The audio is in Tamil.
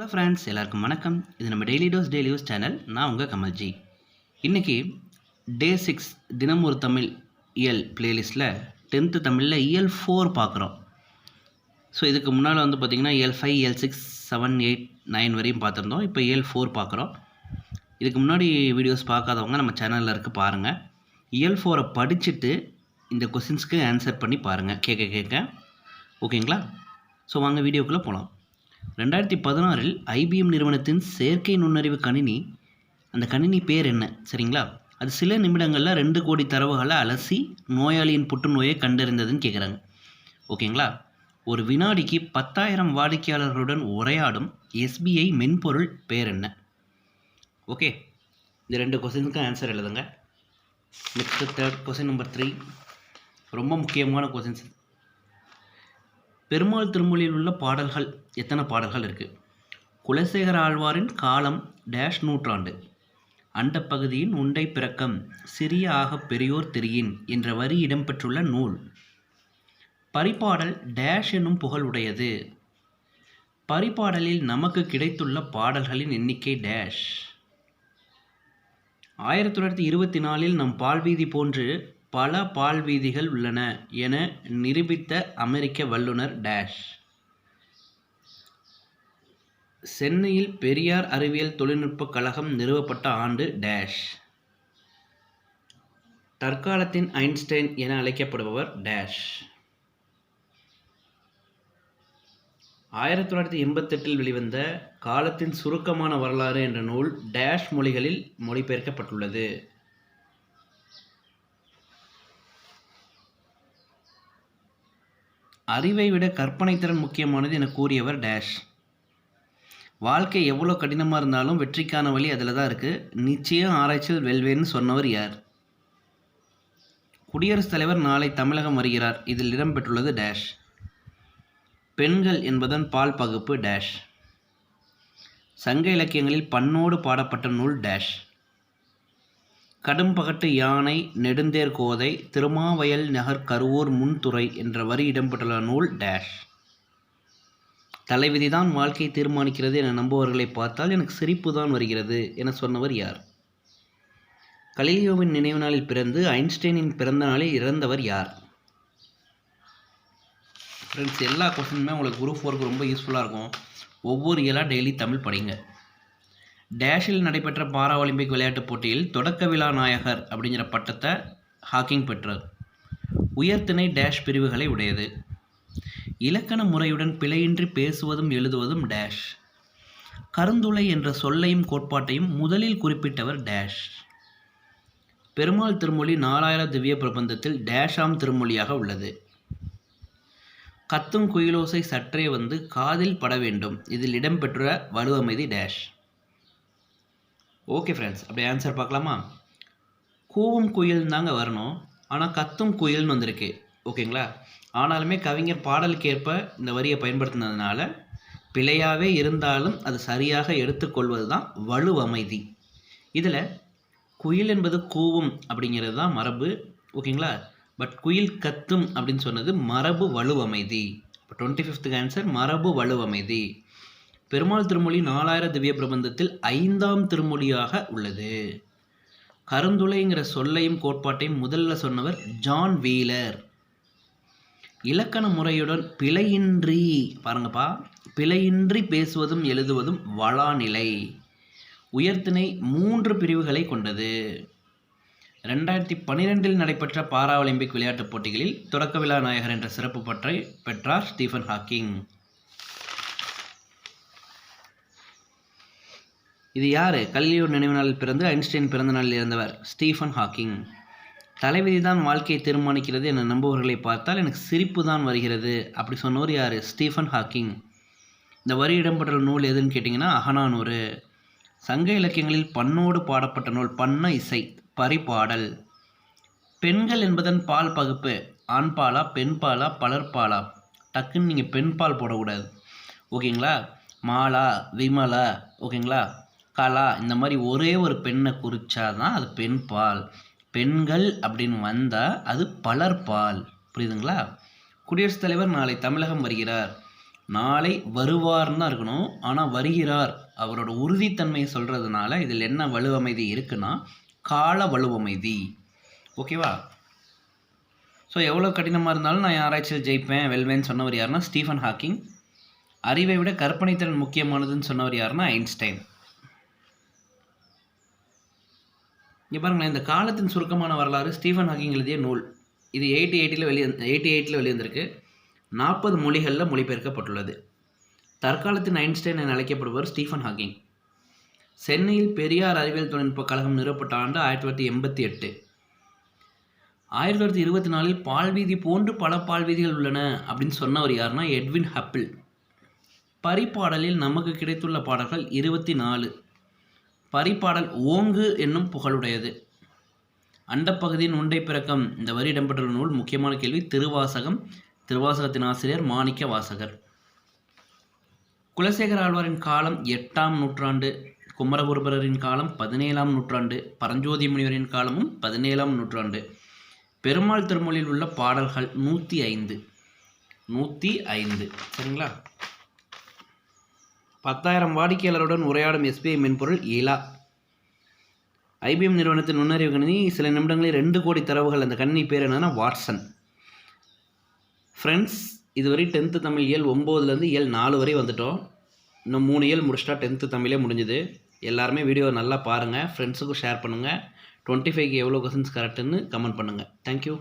ஹலோ ஃப்ரெண்ட்ஸ் எல்லாருக்கும் வணக்கம். இது நம்ம daily dose daily use channel நான் உங்கள் கமல்ஜி. இன்றைக்கி டே சிக்ஸ் தினம் ஒரு தமிழ் இயல் பிளேலிஸ்ட்டில் டென்த்து தமிழில் இயல் ஃபோர் பார்க்குறோம். ஸோ இதுக்கு முன்னால் வந்து பார்த்திங்கன்னா இயல் ஃபைவ் இயல் சிக்ஸ் செவன் எயிட் நைன் வரையும் பார்த்துருந்தோம். இப்போ இயல் ஃபோர் பார்க்குறோம். இதுக்கு முன்னாடி வீடியோஸ் பார்க்காதவங்க நம்ம சேனலில் இருக்க பாருங்கள் இயல் ஃபோரை படிச்சுட்டு இந்த கொஸ்டின்ஸ்க்கு ஆன்சர் பண்ணி பாருங்கள் கேட்க கேட்க ஓகேங்களா ஸோ வாங்க வீடியோக்குள்ளே போகலாம் ரெண்டாயிரத்தி பதினாறில் ஐபிஎம் நிறுவனத்தின் செயற்கை நுண்ணறிவு கணினி அந்த கணினி பேர் என்ன சரிங்களா? அது சில நிமிடங்களில் ரெண்டு கோடி தரவுகளை அலசி நோயாளியின் புற்றுநோயை கண்டறிந்ததுன்னு கேட்குறாங்க ஓகேங்களா? ஒரு வினாடிக்கு பத்தாயிரம் வாடிக்கையாளர்களுடன் உரையாடும் எஸ்பிஐ மென்பொருள் பேர் என்ன? ஓகே இந்த ரெண்டு கொஸ்டினுக்கும் ஆன்சர் எழுதுங்க. Next third question number three ரொம்ப முக்கியமான கொஸ்டின்ஸ் பெருமாள் திருமொழியில் உள்ள பாடல்கள் எத்தனை பாடல்கள் இருக்குது குலசேகர ஆழ்வாரின் காலம் டேஷ் நூற்றாண்டு. அண்டப்பகுதியின் உண்டை பிறக்கம் சிறிய ஆகப் பெரியோர் தெரியின் என்ற வரி இடம்பெற்றுள்ள நூல். பரிபாடல் டேஷ் என்னும் புகழ் உடையது. பரிபாடலில் நமக்கு கிடைத்துள்ள பாடல்களின் எண்ணிக்கை டேஷ் ஆயிரத்தி தொள்ளாயிரத்தி இருபத்தி நாலில் நம் பால்வீதி போன்று பல பால்வீதிகள் உள்ளன என நிரூபித்த அமெரிக்க வல்லுனர் டேஷ். சென்னையில் பெரியார் அறிவியல் தொழில்நுட்பக் கழகம் நிறுவப்பட்ட ஆண்டு டேஷ். தற்காலத்தின் ஐன்ஸ்டைன் என அழைக்கப்படுபவர் டேஷ். ஆயிரத்தி தொள்ளாயிரத்தி எண்பத்தெட்டில் வெளிவந்த காலத்தின் சுருக்கமான வரலாறு என்ற நூல் டேஷ் மொழிகளில் மொழிபெயர்க்கப்பட்டுள்ளது. அறிவை விட கற்பனை திறன் முக்கியமானது என கூறியவர் டேஷ். வாழ்க்கை எவ்வளோ கடினமாக இருந்தாலும் வெற்றிக்கான வழி அதில் தான் இருக்குது நிச்சயம் ஆராய்ச்சியில் வெல்வேன்னு சொன்னவர் யார்? குடியரசுத் தலைவர் நாளை தமிழகம் வருகிறார். இதில் இடம்பெற்றுள்ளது டேஷ். பெண்கள் என்பதன் பால் பகுப்பு டேஷ். சங்க இலக்கியங்களில் பண்ணோடு பாடப்பட்ட நூல் டேஷ். கடும்பகட்டு யானை நெடுந்தேர் கோதை திருமாவயல் நகர் கருவூர் முன்துறை என்ற வரி இடம்பெற்றுள்ள நூல் டேஷ் தலைவிதிதான் வாழ்க்கையை தீர்மானிக்கிறது என நம்புவர்களை பார்த்தால் எனக்கு சிரிப்பு தான் வருகிறது என சொன்னவர் யார்? கலிலியோவின் நினைவு நாளில் பிறந்து ஐன்ஸ்டைனின் பிறந்த நாளில் இறந்தவர் யார்? ஃப்ரெண்ட்ஸ் எல்லா கொஸ்டினுமே உங்களுக்கு குரூப் ஃபோருக்கு ரொம்ப யூஸ்ஃபுல்லாக இருக்கும். ஒவ்வொரு இயலாக டெய்லி தமிழ் படிங்க. டேஷில் நடைபெற்ற பாரா ஒலிம்பிக் விளையாட்டுப் போட்டியில் தொடக்க விழா நாயகர் அப்படிங்கிற பட்டத்தை ஹாக்கிங் பெற்றார். உயர்திணை டேஷ் பிரிவுகளை உடையது. இலக்கண முறையுடன் பிழையின்றி பேசுவதும் எழுதுவதும் டேஷ். கருந்துளை என்ற சொல்லையும் கோட்பாட்டையும் முதலில் குறிப்பிட்டவர் டேஷ். பெருமாள் திருமொழி நாலாயிர திவ்ய பிரபந்தத்தில் டேஷாம் திருமொழியாக உள்ளது. கத்தும் குயிலோசை சற்றே வந்து காதில் பட வேண்டும். இதில் இடம்பெற்ற வலுவமைதி டேஷ். ஓகே ஃப்ரெண்ட்ஸ் அப்படி ஆன்சர் பார்க்கலாமா? கூவும் குயில் தாங்க வரணும். ஆனால் கத்தும் குயில்னு வந்திருக்கு. ஓகேங்களா ஆனாலுமே கவிஞர் பாடலுக்கேற்ப இந்த வரியை பயன்படுத்தினதுனால பிழையாகவே இருந்தாலும் அது சரியாக எடுத்துக்கொள்வது தான் வலுவமைதி. இதில் குயில் என்பது கூவும் அப்படிங்கிறது தான் மரபு. ஓகேங்களா பட் குயில் கத்தும் அப்படின்னு சொன்னது மரபு வலுவமைதி. இப்போ டுவெண்ட்டி ஃபிஃப்த்துக்கு ஆன்சர் மரபு வலுவமைதி. பெருமாள் திருமொழி நாலாயிர திவ்ய பிரபந்தத்தில் ஐந்தாம் திருமொழியாக உள்ளது. கருந்துளைங்கிற சொல்லையும் கோட்பாட்டையும் முதல்ல சொன்னவர் ஜான் வீலர். இலக்கண முறையுடன் பிழையின்றி பாருங்கப்பா பிழையின்றி பேசுவதும் எழுதுவதும் வளாநிலை. உயர்த்திணை மூன்று பிரிவுகளை கொண்டது. ரெண்டாயிரத்தி பன்னிரெண்டில் நடைபெற்ற பாரா ஒலிம்பிக் விளையாட்டுப் போட்டிகளில் தொடக்க விழா நாயகர் என்ற சிறப்பு பற்றை பெற்றார் ஸ்டீஃபன் ஹாக்கிங். இது யார்? கல்லியூர் நினைவு நாளில் பிறந்து ஐன்ஸ்டைன் பிறந்த நாளில் இருந்தவர் ஸ்டீஃபன் ஹாக்கிங். தலைவிதி தான் வாழ்க்கையை தீர்மானிக்கிறது என நம்புவர்களை பார்த்தால் எனக்கு சிரிப்பு தான் வருகிறது. அப்படி சொன்னவர் யார்? Stephen Hawking. இந்த வரி இடம்பெற்ற நூல் எதுன்னு கேட்டிங்கன்னா அகனானூறு சங்க இலக்கியங்களில் பண்ணோடு பாடப்பட்ட நூல் பண்ண இசை பரிபாடல். பெண்கள் என்பதன் பால் பகுப்பு ஆண் பாலா பெண் பாலா பலர்பாலா டக்குன்னு நீங்கள் பெண் பால் போடக்கூடாது. ஓகேங்களா? மாலா விமலா ஓகேங்களா? கலா இந்த மாதிரி ஒரே ஒரு பெண்ணை குறிச்சாதான் அது பெண் பால். பெண்கள் அப்படின்னு வந்தால் அது பலர் பால். புரியுதுங்களா? குடியரசுத் தலைவர் நாளை தமிழகம் வருகிறார். நாளை வருவார்னு தான் இருக்கணும். ஆனால் வருகிறார். அவரோட உறுதித்தன்மையை சொல்கிறதுனால இதில் என்ன வலுவமைதி இருக்குன்னா கால வலுவமைதி. ஓகேவா? ஸோ எவ்வளோ கடினமாக இருந்தாலும் நான் ஆராய்ச்சியில் ஜெயிப்பேன். வெல்வேன்னு சொன்னவர் யாருன்னா ஸ்டீஃபன் ஹாக்கிங். அறிவை விட கற்பனைத்திறன் முக்கியமானதுன்னு சொன்னவர் யாருன்னா ஐன்ஸ்டைன். இங்கே பாருங்களேன் இந்த காலத்தின் சுருக்கமான வரலாறு ஸ்டீஃபன் ஹாக்கிங் எழுதிய நூல். இது எயிட்டி எயிட்டில் வெளியே எயிட்டி எயிட்டில் வெளிவந்திருக்கு. நாற்பது மொழிகளில் மொழிபெயர்க்கப்பட்டுள்ளது. தற்காலத்தின் ஐன்ஸ்டைன் என அழைக்கப்படுவர் ஸ்டீஃபன் ஹாக்கிங். சென்னையில் பெரியார் அறிவியல் தொழில்நுட்ப கழகம் நிறுவப்பட்ட ஆண்டு ஆயிரத்தி தொள்ளாயிரத்தி எண்பத்தி எட்டு. ஆயிரத்தி தொள்ளாயிரத்தி இருபத்தி நாலில் பால்வீதி போன்று பல பால்வீதிகள் உள்ளன அப்படின்னு சொன்னவர் யாருன்னா எட்வின் ஹப்பிள். பரிப்பாடலில் நமக்கு கிடைத்துள்ள பாடல்கள் இருபத்தி நாலு. பரிப்பாடல் ஓங்கு என்னும் புகழுடையது. அண்டப்பகுதியின் உண்டை பிறக்கம். இந்த வரி இடம்பெற்றுள்ள நூல் முக்கியமான கேள்வி. திருவாசகம் திருவாசகத்தின் ஆசிரியர் மாணிக்க வாசகர். குலசேகர ஆழ்வாரின் காலம் எட்டாம் நூற்றாண்டு குமரகுருபரரின் காலம் பதினேழாம் நூற்றாண்டு பரஞ்சோதி முனிவரின் காலமும் பதினேழாம் நூற்றாண்டு. பெருமாள் திருமொழியில் உள்ள பாடல்கள் நூற்றி ஐந்து. நூற்றி ஐந்து. சரிங்களா? பத்தாயிரம் வாடிக்கையாளருடன் உரையாடும் எஸ்பிஐ மென்பொருள் இலா ஐபிஎம் நிறுவனத்தின் நுண்ணறிவு கணினி சில நிமிடங்களில் ரெண்டு கோடி தரவுகள். அந்த கணினி பேர் என்னன்னா வாட்சன். ஃப்ரெண்ட்ஸ் இதுவரை டென்த்து தமிழ் இயல் ஒம்போதுலேருந்து இயல் நாலு வரை வந்துட்டோம். இன்னும் மூணு இயல் முடிச்சிட்டா டென்த்து தமிழே முடிஞ்சுது. எல்லாருமே வீடியோ நல்லா பாருங்கள் ஃப்ரெண்ட்ஸுக்கும் ஷேர் பண்ணுங்கள் டுவெண்ட்டி ஃபைவ்க்கு எவ்வளோ கொஸ்டின்ஸ் கரெக்டுன்னு கமெண்ட் பண்ணுங்கள் தேங்க்யூ